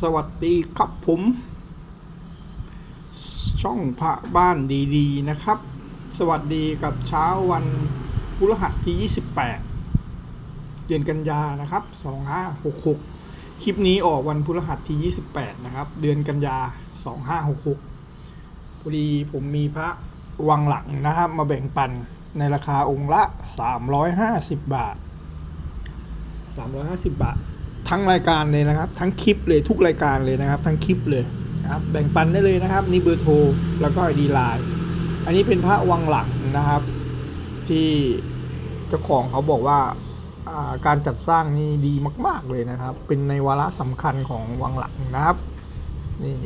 สวัสดีครับผม ช่องพระบ้านดีๆนะครับ สวัสดีกับเช้าวันพฤหัสที่ 28 เดือนกันยานะครับ 2566 คลิปนี้ออกวันพฤหัสที่ 28 นะครับ เดือนกันยา 2566 พอดีผมมีพระวังหลังนะครับ มาแบ่งปันในราคาองค์ละ 350 บาท 350 บาท ทั้งรายการเลยนะครับ ทั้งคลิปเลยทุกรายการเลยนะครับ ทั้งคลิปเลยครับแบ่งปันได้เลยนะครับนี่เบอร์โทรแล้วก็ไอดีไลน์อันนี้เป็นพระวังหลังนะครับ ที่เจ้าของเขาบอกว่าอ่าการจัดสร้างนี่ดีมาก ๆเลยนะครับ เป็นในวาระสำคัญของวังหลังนะครับนี่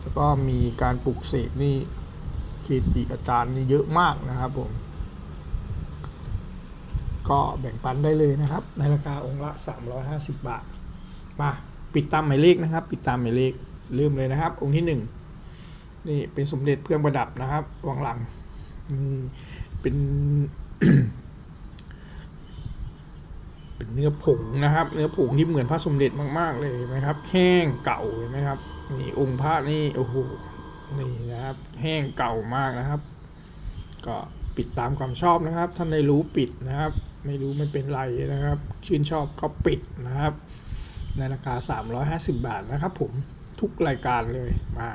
แล้วก็มีการปลูกเสกนี่เกจิอาจารย์นี่เยอะมากนะครับผม ก็แบ่งปันได้เลยนะครับ ในราคาองค์ละ 350 บาท มาปิดตามหมายเลขนะครับ ปิดตามหมายเลขเริ่มเลยนะครับ องค์ที่หนึ่งนี่เป็นสมเด็จเพื่อนประดับนะครับวังหลังนี่เป็นเป็นเนื้อผงนะครับ เนื้อผงที่เหมือนพระสมเด็จมากๆเลยนไหมครับ แห้งเก่าเห็นไหมครับนี่องค์พระนี่โอ้โหนี่นะครับ แห้งเก่ามากนะครับ ก็ปิดตามความชอบนะครับ ท่านได้รู้ปิดนะครับ ไม่รู้ไม่เป็นไรนะครับ ชื่นชอบก็ปิดนะครับ ในราคา 350 บาทนะครับผมทุกรายการเลยมา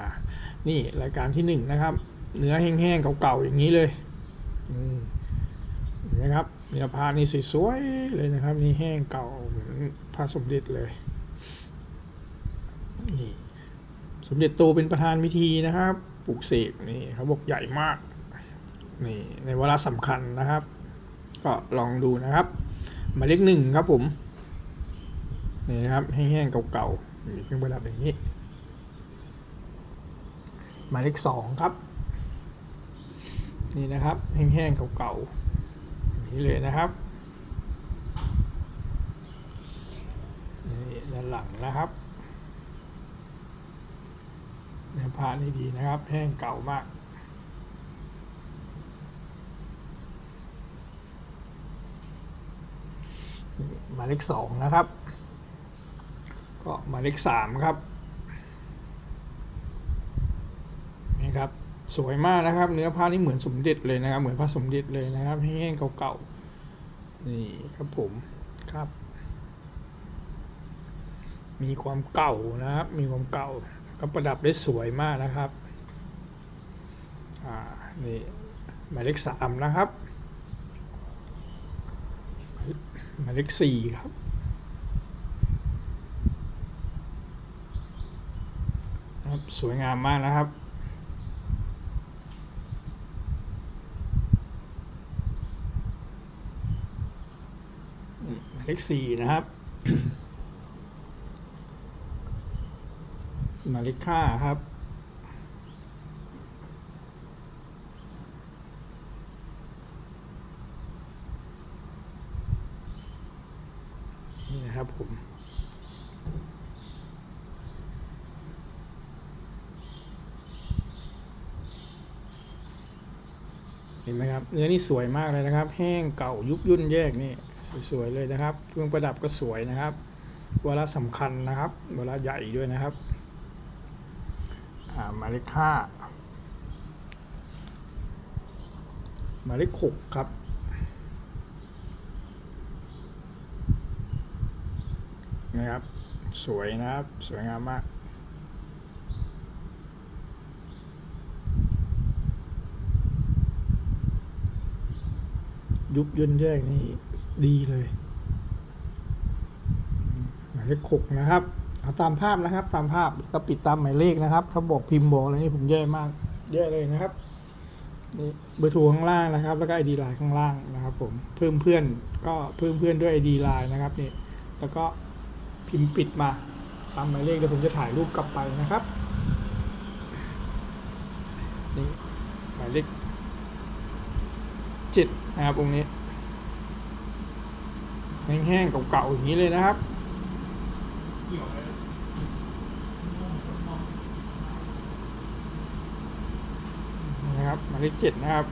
นี่รายการที่หนึ่งนะครับ เนื้อแห้งๆเก่าๆอย่างนี้เลยเห็นไหมครับเนื้อผ้านี่สวยๆเลยนะครับ นี่แห้งเก่าเหมือนผ้าสมเด็จเลยนี่สมเด็จโตเป็นประธานพิธีนะครับปลูกเสกนี่เขาบอกใหญ่มากนี่ในเวลาสำคัญนะครับ ก็ลองดูนะครับหมายเลขหนึ่งครับผมนี่นะครับแห้งๆเก่าๆมีเครื่องประดับอย่างนี้หมายเลขสองครับ นี่นะครับแห้งๆเก่าๆอย่างนี้เลยนะครับนี่ด้านหลังนะครับเนื้อผ้านี่ดีนะครับ แห้งเก่ามาก หมายเลขสองนะครับ ก็หมายเลขสามครับ นี่ครับ สวยมากนะครับ เนื้อผ้านี่เหมือนสมเด็จเลยนะครับ เหมือนพระสมเด็จเลยนะครับแห้งๆเก่าๆ นี่ครับผมครับ มีความเก่านะครับ มีความเก่าก็ประดับได้สวยมากนะครับ อ่า นี่หมายเลขสามนะครับ หมายเลขสี่ครับ ครับ สวยงามมากนะครับหมายเลขสี่นะครับ หมายเลขห้าครับ นะครับผมเห็นไหมครับเนื้อนี่สวยมากเลยนะครับ แห้งเก่ายุบยุ่นแยกนี่สวยๆเลยนะครับเครื่องประดับก็สวยนะครับเวลาสำคัญนะครับเวลาใหญ่ด้วยนะครับหมายเลขห้าหมายเลขหกครับ นะครับ สวยนะครับ สวยงามมากยุบย่นแยกนี่ดีเลยหมายเลขหกนะครับเอาตามภาพนะครับ ตามภาพก็ปิดตามหมายเลขนะครับ ถ้าบอกพิมพ์บอกอะไรนี่ผมแย่มากแย่เลยนะครับนี่เบอร์โทรข้างล่างนะครับ แล้วก็ไอดีไลน์ข้างล่างนะครับ ผมเพิ่มเพื่อนก็เพิ่มเพื่อนด้วยไอดีไลน์นะครับนี่แล้วก็ พิมพ์ปิดมาตามหมายเลขเดี๋ยวผมจะถ่ายรูปกลับไปนะครับนี่หมายเลขเจ็ดนะครับองค์นี้แห้งๆเก่าๆอย่างนี้เลยนะครับนะครับหมายเลขเจ็ดนะครับ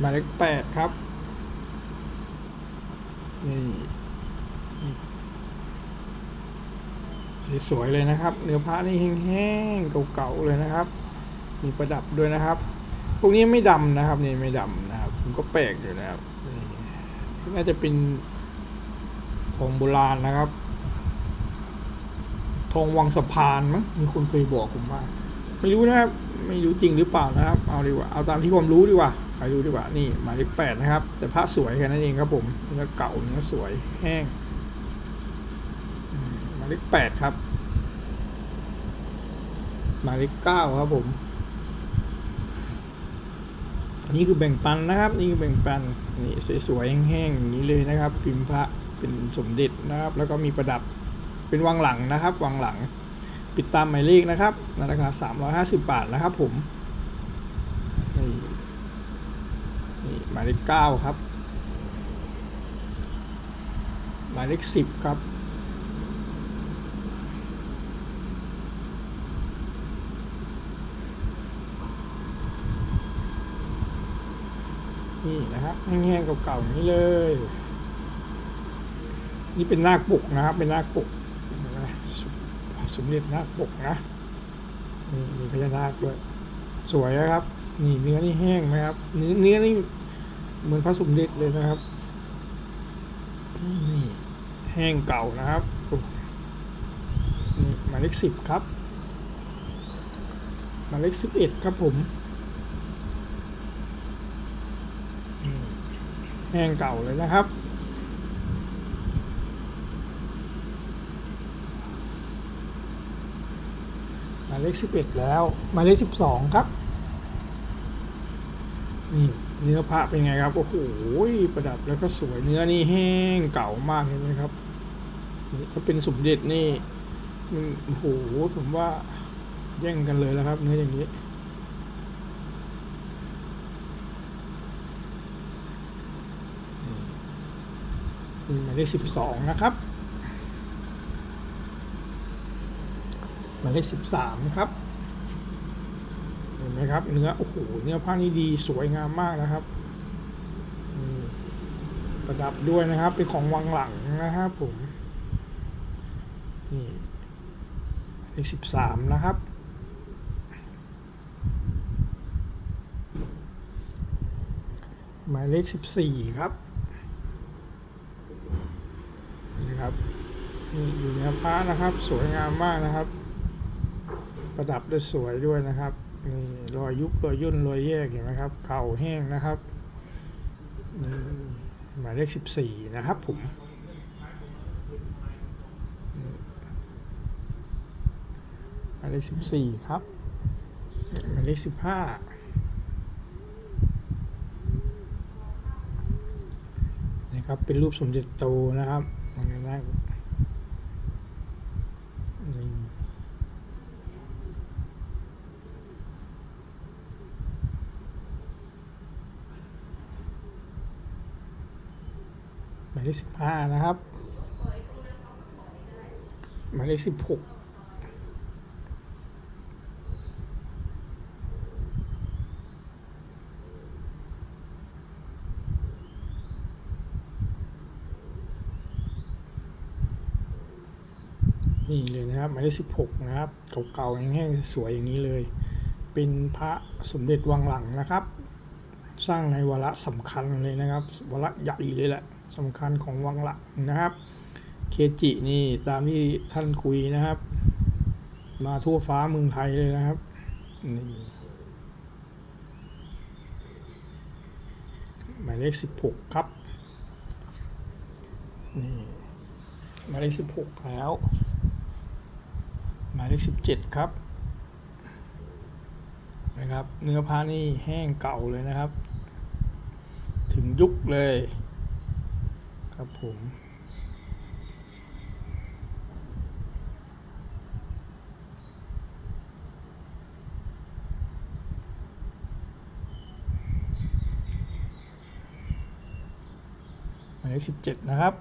หมายเลขแปดครับ นี่สวยเลยนะครับ เนื้อพระนี่แห้งๆเก่าๆเลยนะครับ มีประดับด้วยนะครับ พวกนี้ไม่ดำนะครับนี่ไม่ดำนะครับผมก็แปลกอยู่นะครับน่าจะเป็นทองโบราณนะครับทองวังสะพานมั้งมีคนเคยบอกผมว่า ไม่รู้นะครับ ไม่รู้จริงหรือเปล่านะครับ เอาดีกว่าเอาตามที่ผมรู้ดีกว่า ใครรู้ดีกว่า นี่หมายเลขแปดนะครับ แต่ผ้าสวยแค่นั้นเองครับผมเนื้อเก่าเนื้อสวยแห้งหมายเลขแปดครับ หมายเลขเก้าครับผม นี่คือแบ่งปันนะครับ นี่คือแบ่งปัน นี่สวยๆแห้งๆอย่างนี้เลยนะครับ พิมพ์พระเป็นสมเด็จนะครับ แล้วก็มีประดับเป็นวังหลังนะครับวังหลัง ปิดตามหมายเลขนะครับในราคา350 บาทนะครับผมนี่ นี่หมายเลข9ครับ หมายเลข10ครับ นี่นะครับแห้งๆเก่าๆนี้เลย นี่เป็นนาคปกนะครับ เป็นนาคปกสมสมเด็จนาคปกนะนี่มีพญานาคด้วย สวยนะครับ นี่เนื้อนี่แห้งไหมครับ เนื้อเนื้อนี่เหมือนพระสมเด็จเลยนะครับ นี่แห้งเก่านะครับนี่หมายเลขสิบครับหมายเลขสิบเอ็ดครับผมแห้งเก่าเลยนะครับหมายเลขสิบเอ็ดแล้วหมายเลขสิบสองครับ นี่เนื้อพระเป็นไงครับโอ้โหประดับแล้วก็สวยเนื้อนี่แห้งเก่ามากเห็นไหมครับนี่ถ้าเป็นสมเด็จนี่มันโอ้โหผมว่าแย่งกันเลยแล้วครับ เนื้ออย่างนี้นี่หมายเลขสิบสองนะครับหมายเลขสิบสามครับ ไหมครับ เนื้อโอ้โหเนื้อผ้านี่ดีสวยงามมากนะครับประดับด้วยนะครับ เป็นของวังหลังนะครับผมนี่เลขสิบสามนะครับ หมายเลขสิบสี่ครับนะครับนี่อยู่เนื้อผ้านะครับ สวยงามมากนะครับ ประดับด้วยสวยด้วยนะครับ นี่รอยยุบรอยย่นรอยแยกเห็นไหมครับเข่าแห้งนะครับนี่หมายเลขสิบสี่นะครับผมหมายเลขสิบสี่ครับหมายเลขสิบห้านะครับเป็นรูปสมเด็จโตนะครับมันก็นั่งนี่ ห มายเลขสิบห้านะครับ หมายเลขสิบหกนี่เลยนะครับหมายเลขสิบหกนะครับเก่าๆแห้งๆสวยอย่างนี้เลย เป็นพระสมเด็จวังหลังนะครับ สร้างในวาระสำคัญเลยนะครับวาระใหญ่เลยแหละ สำคัญของวังหลังนะครับ เคจินี่ตามที่ท่านคุยนะครับ มาทั่วฟ้าเมืองไทยเลยนะครับนี่หมายเลขสิบหกครับนี่หมายเลขสิบหกแล้วหมายเลขสิบเจ็ดครับนะครับ เนื้อผ้านี่แห้งเก่าเลยนะครับ ถึงยุคเลย ครับผมหมายเลขสิบเจ็ดนะครับ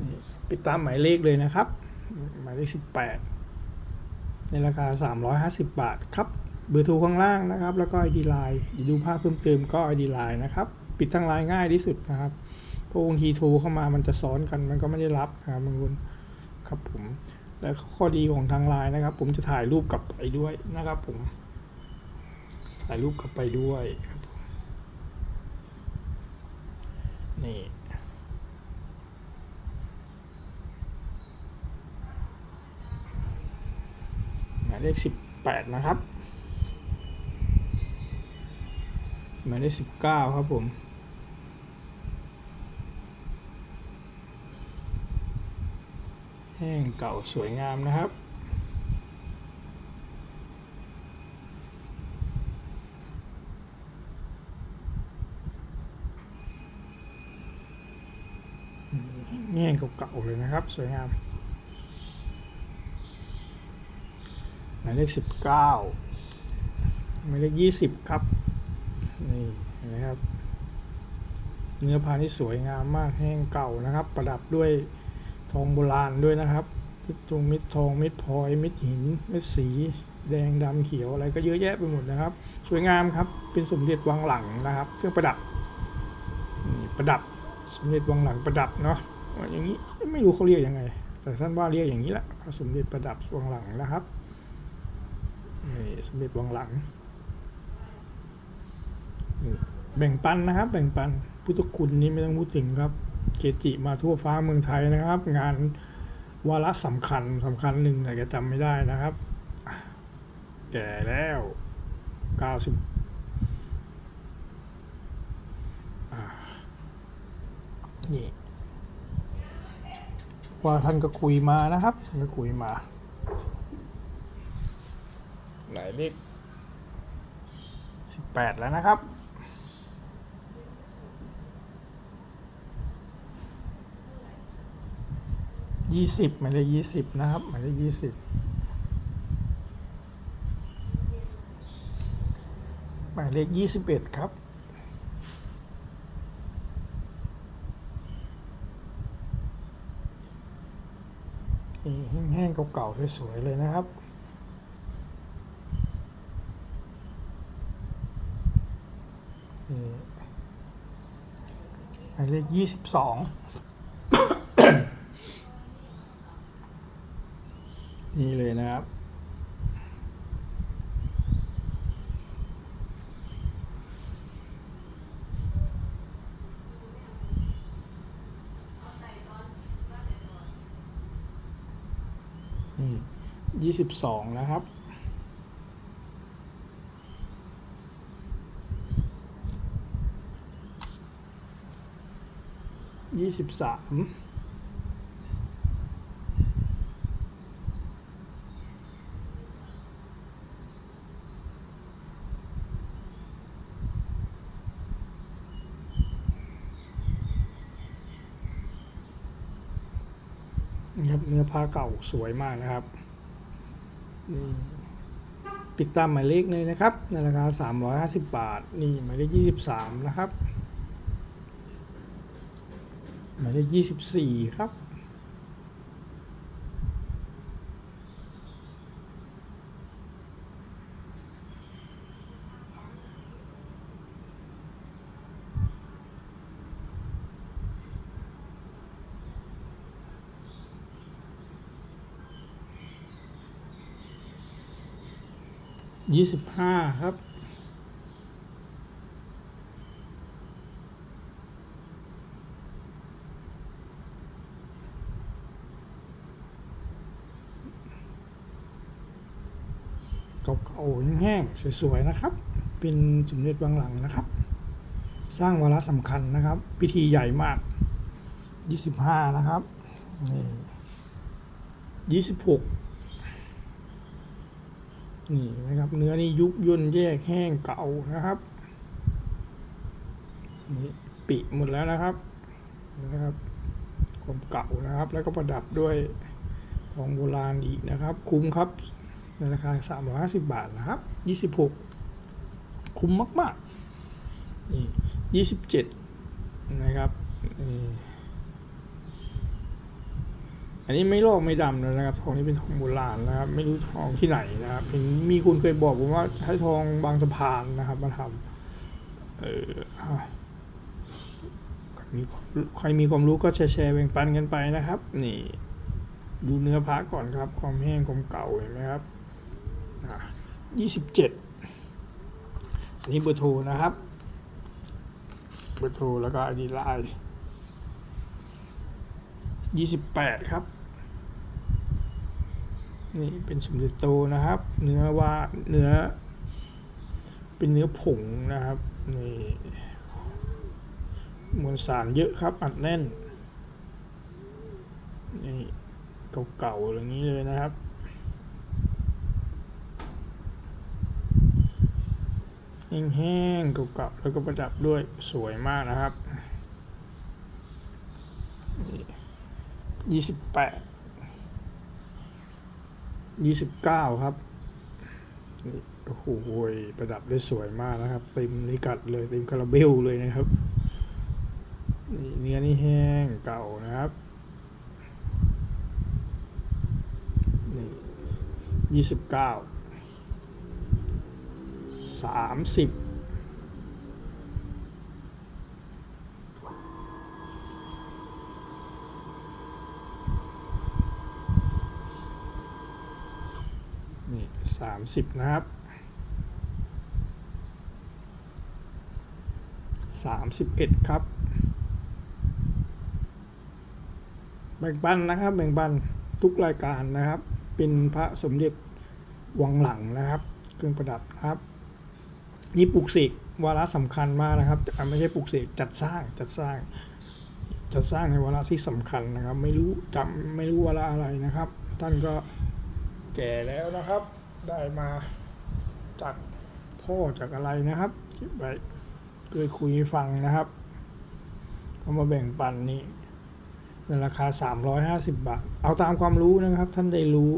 นี่ปิดตามหมายเลขเลยนะครับ หมายเลขสิบแปดในราคา 350 บาทครับเบอร์โทรข้างล่างนะครับ แล้วก็ ID Line เดี๋ยวดูภาพเพิ่มเติมก็ ID Line นะครับ ปิดทางไลน์ง่ายที่สุดนะครับ พราะบางทีโทรเข้ามามันจะซ้อนกันมันก็ไม่ได้รับนะครับบางคนครับผมและข้อดีของทางไลน์นะครับ ผมจะถ่ายรูปกลับไปด้วยนะครับผม ถ่ายรูปกลับไปด้วยครับนี่หมายเลขสิบแปดนะครับหมายเลขสิบเก้าครับผม แห้งเก่าสวยงามนะครับ แง่งเก่าๆเลยนะครับ สวยงามหมายเลขสิบเก้าหมายเลขยี่สิบครับ นี่เห็นไหมครับ เนื้อพานี่สวยงามมากแห้งเก่านะครับ ประดับด้วย องโบราณด้วยนะครับมิดทองมิดทองมิดพลอยมิดหินม็ดสี แดงดำเขียวอะไรก็เยอะแยะไปหมดนะครับ สวยงามครับเป็นสมเด็จวังหลังนะครับ เครื่องประดับนี่ประดับสมเด็จวังหลังประดับเนาะอย่างนี้ไม่รู้เขาเรียกยังไง แต่ท่านว่าเรียกอย่างนี้แหละสมเด็จประดับวังหลังนะครับนี่สมเด็จวังหลังแบ่งปันนะครับ แบ่งปันพุทธคุณนี่ไม่ต้องพูดถึงครับ เกจิมาทั่วฟ้าเมืองไทยนะครับ งานวาระสำคัญสำคัญหนึ่งแต่แกจำไม่ได้นะครับ แก่แล้วเก้าสิบอ่านี่ว่าท่านก็คุยมานะครับท่านก็คุยมาหมายเลขสิบแปดแล้วนะครับ ยี่สิบหมายเลขยี่สิบนะครับหมายเลขยี่สิบหมายเลขยี่สิบเอ็ดครับแห้งๆเก่าๆสวยๆเลยนะครับ หมายเลขยี่สิบสอง นี่เลยนะครับ นี่ยี่สิบสองนะครับยี่สิบสาม นี่ครับ เก่าสวยมากนะครับ ปิดตามหมายเลขเลยนะครับ ในราคา 350 บาท นี่หมายเลข 23 นะครับ หมายเลข 24 ครับ 25ครับ เก่าๆแห้งๆสวยๆนะครับ เป็นสมเด็จวังหลังนะครับ สร้างวาระสำคัญนะครับ พิธีใหญ่มาก25นะครับนี่26 นี่นะครับ เนื้อนี่ยุบย่นแยกแห้งเก่านะครับนี่ปิหมดแล้วนะครับนะครับความเก่านะครับ แล้วก็ประดับด้วยทองโบราณอีกนะครับ คุ้มครับในราคา 350 บาทนะครับ 26 คุ้มมากๆนี่27 นะครับนี่ อันนี้ไม่โลกไม่ดำนะครับ ทองนี้เป็นทองโบราณนะครับ ไม่รู้ทองที่ไหนนะครับเห็นมีคนเคยบอกผมว่าใช้ทองบางสะพานนะครับมาทำเออใครมีความใครมีความรู้ก็แชร์แชร์แบ่งปันกันไปนะครับ นี่ดูเนื้อพระก่อนครับ ความแห้งความเก่าเห็นไหมครับยี่สิบเจ็ดอันนี้เบอร์โทรนะครับ เบอร์โทรแล้วก็อันนี้ไลน์ ยี่สิบแปดครับ นี่เป็นสมเด็จโตนะครับ เนื้อว่าเนื้อ เป็นเนื้อผงนะครับนี่มวลสารเยอะครับ อัดแน่นนี่เก่าๆอย่างนี้เลยนะครับแห้งๆเก่าๆแล้วก็ประดับด้วยสวยมากนะครับ ยี่สิบแปดยี่สิบเก้าครับโอ้โหประดับได้สวยมากนะครับเต็มนิกัดเลยเต็มคาราเบลเลยนะครับเนื้อนี่แห้งเก่านะครับนี่ยี่สิบเก้าสามสิบ นี่สามสิบนะครับสามสิบเอ็ดครับ แบ่งปันนะครับ แบ่งปันทุกรายการนะครับ เป็นพระสมเด็จวังหลังนะครับ เครื่องประดับครับ นี่ปลูกเสกวาระสำคัญมากนะครับอ่ไม่ใช่ปลูกเสกจัดสร้างจัดสร้างจัดสร้างในวาระที่สำคัญนะครับ ไม่รู้จำไม่รู้วาระอะไรนะครับ ท่านก็แก่แล้วนะครับ ได้มาจากพ่อจากอะไรนะครับเก็บไว้เคยคุยฟังนะครับเอามาแบ่งปันนี่ในราคา 350 บาท เอาตามความรู้นะครับ ท่านได้รู้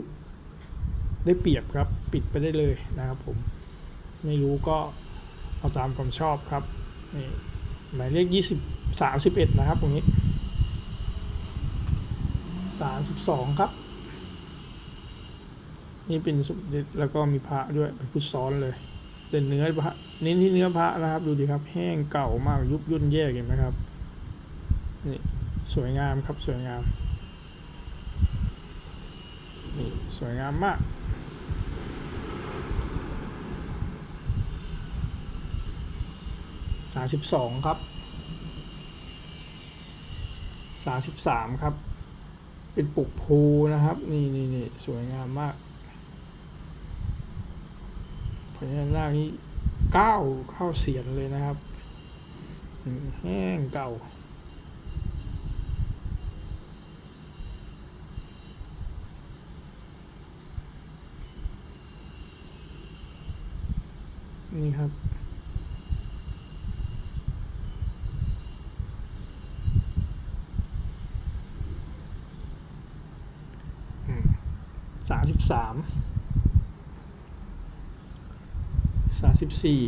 ได้เปรียบครับ ปิดไปได้เลยนะครับผม ไม่รู้ก็เอาตามความชอบครับนี่หมายเลขยี่สิบสามสิบเอ็ดนะครับตรงนี้สามสิบสองครับ นี่เป็นสมเด็จแล้วก็มีพระด้วยเป็นพุทธซ้อนเลยเป็นเนื้อพระเน้นที่เนื้อพระนะครับ ดูดิครับ แห้งเก่ามากยุบย่นแยกเห็นไหมครับนี่สวยงามครับสวยงามนี่สวยงามมากสามสิบสองครับสามสิบสามครับ เป็นปุกภูนะครับ นี่นี่นี่สวยงามมาก พญานาคนี่เก้าเข้าเสียนเลยนะครับแห้งเก่านี่ครับ สามสิบสาม สามสิบสี่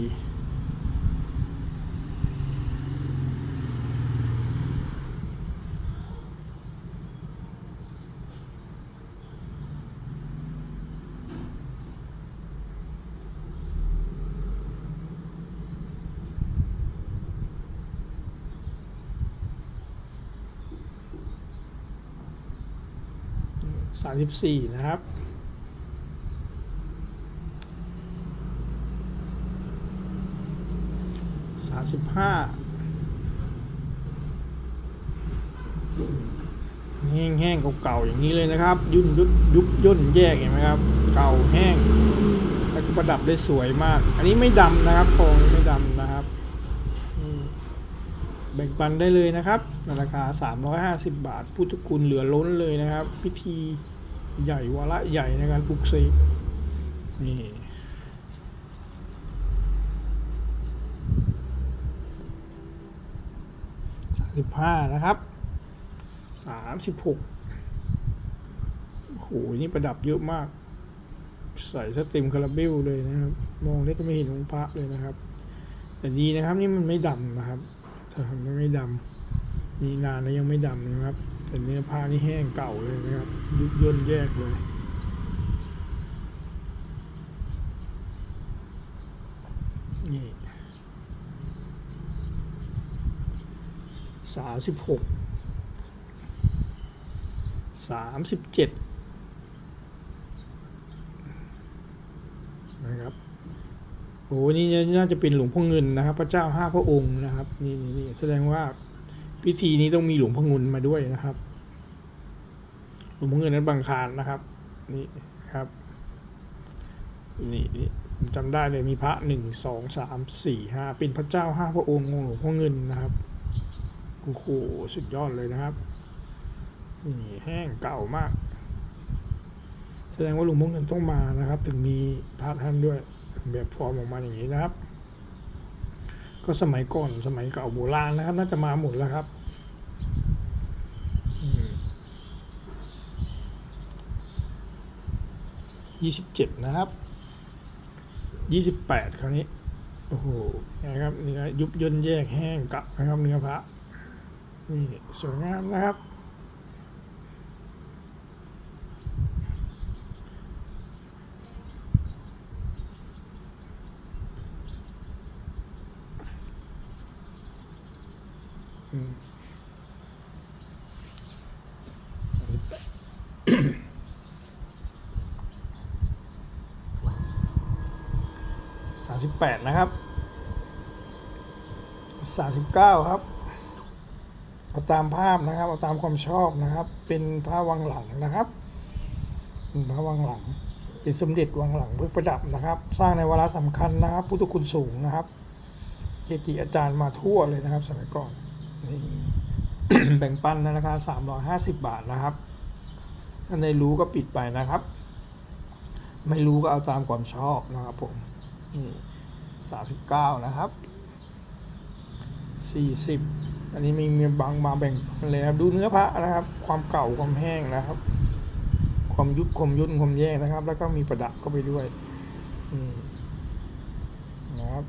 สามสิบสี่นะครับ สิบห้าแห้งๆเก่าๆอย่างนี้เลยนะครับ ยุ่นยุบยุบย่นแยกเห็นไหมครับ เก่าแห้งแล้วก็ประดับได้สวยมาก อันนี้ไม่ดำนะครับทองไม่ดำนะครับแบ่งปันได้เลยนะครับในราคา 350 บาท พุทธคุณเหลือล้นเลยนะครับ พิธีใหญ่วาระใหญ่ในการปลุกเสกนี่ สิบห้านะครับสามสิบหกโอ้โหนี่ประดับเยอะมาก ใส่สต็มคาราเบลเลยนะครับ มองได้จะไม่เห็นองค์พระเลยนะครับ แต่ดีนะครับนี่มันไม่ดำนะครับถ้าทำไม่ดำนี่นานแล้วยังไม่ดำนะครับ แต่เนื้อผ้านี่แห้งเก่าเลยนะครับยุบย่นแยกเลย สามสิบหกสามสิบเจ็ดนะครับโอ้นี่น่าจะเป็นหลวงพ่อเงินนะครับ พระเจ้าห้าพระองค์นะครับนี่นี่แสดงว่าพิธีนี้ต้องมีหลวงพ่อเงินมาด้วยนะครับ หลวงพ่อเงินนั้นบางคารนะครับนี่ครับนี่นี่จำได้เลยมีพระหนึ่งสองสามสี่ห้าเป็นพระเจ้าห้าพระองค์หลวงพ่อเงินนะครับ โอ้โหสุดยอดเลยนะครับนี่แห้งเก่ามาก แสดงว่าหลวงพ่อเงินต้องมานะครับ ถึงมีพระท่านด้วยแบบฟอร์มออกมาอย่างนี้นะครับ ก็สมัยก่อนสมัยเก่าโบราณนะครับ น่าจะมาหมดแล้วครับยี่สิบเจ็ดนะครับยี่สิบแปดคราวนี้ โอ้โหนะครับเนื้อยุบย่นแยกแห้งกลับนะครับเนื้อพระ นี่สวยงามนะครับ สามสิบแปดนะครับสามสิบเก้าครับ เอาตามภาพนะครับ เอาตามความชอบนะครับ เป็นพระวังหลังนะครับพระวังหลังเป็นสมเด็จวังหลังเพื่อประดับนะครับ สร้างในวาระสำคัญนะครับ พุทธคุณสูงนะครับเกจิอาจารย์มาทั่วเลยนะครับ สมัยก่อนนี่แบ่งปันในราคา350 บาทนะครับ ถ้าในรู้ก็ปิดไปนะครับ ไม่รู้ก็เอาตามความชอบนะครับผมนี่39 นะครับ 40 อันนี้มีมีบางมาแบ่งเลยครับดูเนื้อพระนะครับ ความเก่าความแห้งนะครับ ความยุบความยุ่นความแย่นะครับ แล้วก็มีประดับก็ไปด้วยนี่นะครับ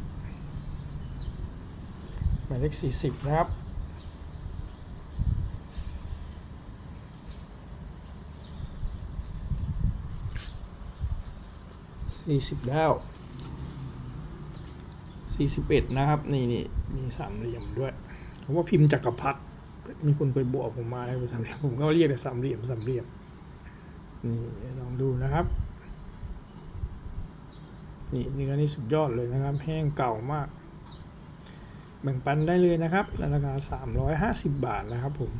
หมายเลข40นะครับสี่สิบแล้วสี่สิบเอ็ดนะครับ นี่นี่มีสามเหลี่ยมด้วย ผมว่าพิมพ์จักรพรรดิมีคนเคยบอกผมมาให้เป็นสามเหลี่ยมผมก็เรียกแต่สามเหลี่ยมสามเหลี่ยมนี่ลองดูนะครับ นี่เนื้อนี่สุดยอดเลยนะครับ แห้งเก่ามากแบ่งปันได้เลยนะครับราคาสามร้อยห้าสิบบาทนะครับผม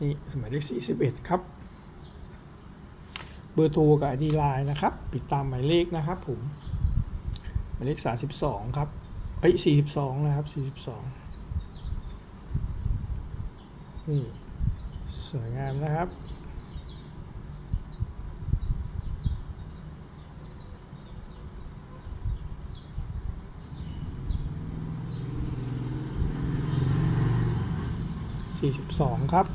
นี่สมัยเลข41ครับ เบอร์โทรกับ ID ไลน์นะครับปิดตามหมายเลขนะครับผม หมายเลขสามสิบสองครับเอ้ยสี่สิบสองนะครับสี่สิบสองนี่สวยงามนะครับสี่สิบสองครับ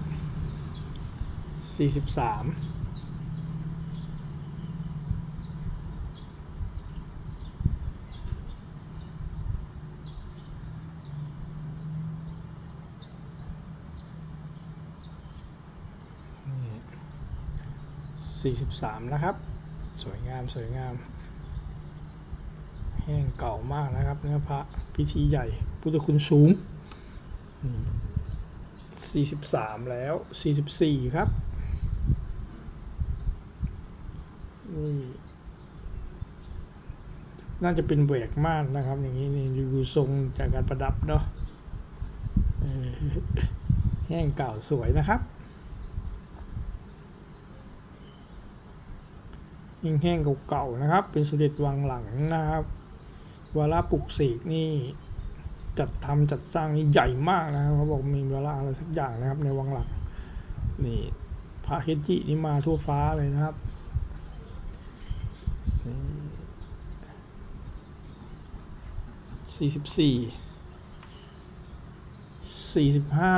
สี่สิบสาม นี่ 43 นะครับ สวยงามสวยงาม แห้งเก่ามากนะครับ เนื้อพระพิธีใหญ่ พุทธคุณสูงนี่43 แล้ว 44 ครับนี่น่าจะเป็นแหวกม่านนะครับ อย่างนี้นี่ดูทรงจากการประดับเนาะแห้งเก่าสวยนะครับ ยิ่งแห้งเก่าๆนะครับ เป็นสมเด็จวังหลังนะครับวาระปลุกเสกนี่จัดทำจัดสร้างนี่ใหญ่มากนะครับเขาบอกมีเวลาอะไรสักอย่างนะครับ ในวังหลังนี่พระเคจินี่มาทั่วฟ้าเลยนะครับสี่สิบสี่สี่สิบห้า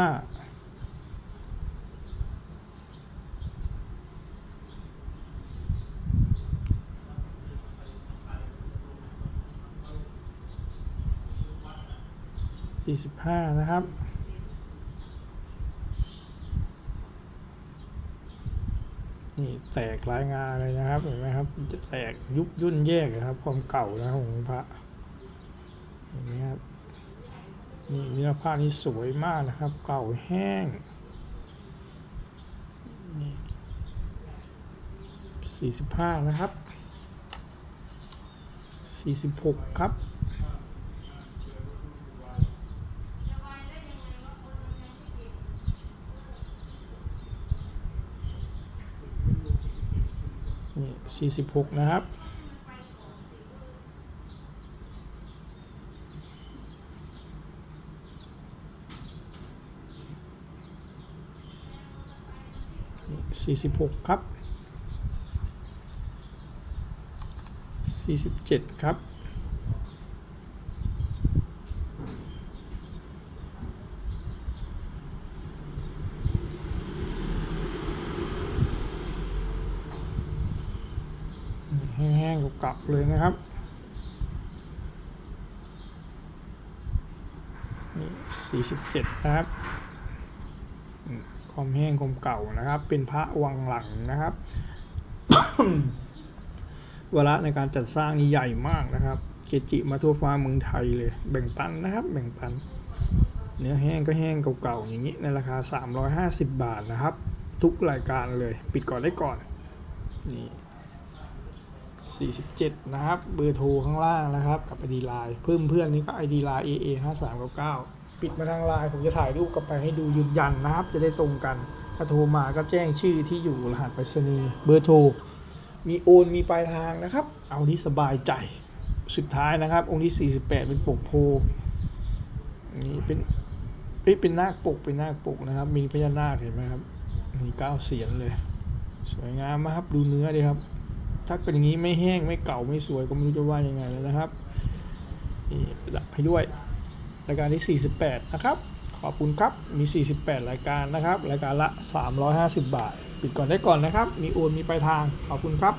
45 นะครับ นี่แตกรายงานเลยนะครับ เห็นไหมครับ จะแตกยุบยุ่นแยกนะครับ ความเก่านะครับของพระ เห็นไหมครับ นี่เนื้อผ้านี่สวยมากนะครับ เก่าแห้งนี่สี่สิบห้านะครับสี่สิบหกครับ นี่สี่สิบหกนะครับสี่สิบหกครับสี่สิบเจ็ดครับ 47 นะครับความแห้งคอมเก่านะครับ เป็นพระวังหลังนะครับเวลาในการจัดสร้างนี่ใหญ่มากนะครับ เกจิมาทั่วฟ้าเมืองไทยเลย แบ่งปันนะครับ แบ่งปัน เนื้อแห้งก็แห้งเก่าๆอย่างนี้ในราคา 350 บาทนะครับ ทุกรายการเลย ปิดก่อนได้ก่อนนี่47 นะครับ เบอร์โทรข้างล่างนะครับ กับไอดีไลน์เพิ่มเพื่อนนี้ก็ไอดีไลน์ AA 5 3 9 9 ปิดมาทางไลน์ผมจะถ่ายรูปกลับไปให้ดูยืนยันนะครับ จะได้ตรงกันถ้าโทรมาก็แจ้งชื่อที่อยู่รหัสไปรษณีย์เบอร์โทรมีโอนมีปลายทางนะครับ เอาที่สบายใจสุดท้ายนะครับ องค์ที่ 48 เป็นปกโพนี่เป็นเอ้ยเป็นนาคปกเป็นนาคปกนะครับ มีพญานาคเห็นไหมครับมีเก้าเสียนเลย สวยงามมากครับดูเนื้อดีครับ ถ้าเป็นอย่างนี้ไม่แห้งไม่เก่าไม่สวยก็ไม่รู้จะว่ายังไงแล้วนะครับนี่ดับให้ด้วย รายการที่ 48 นะครับ ขอบคุณครับ มี 48 รายการนะครับ รายการละ 350 บาท ปิดก่อนได้ก่อนนะครับ มีโอนมีปลายทาง ขอบคุณครับ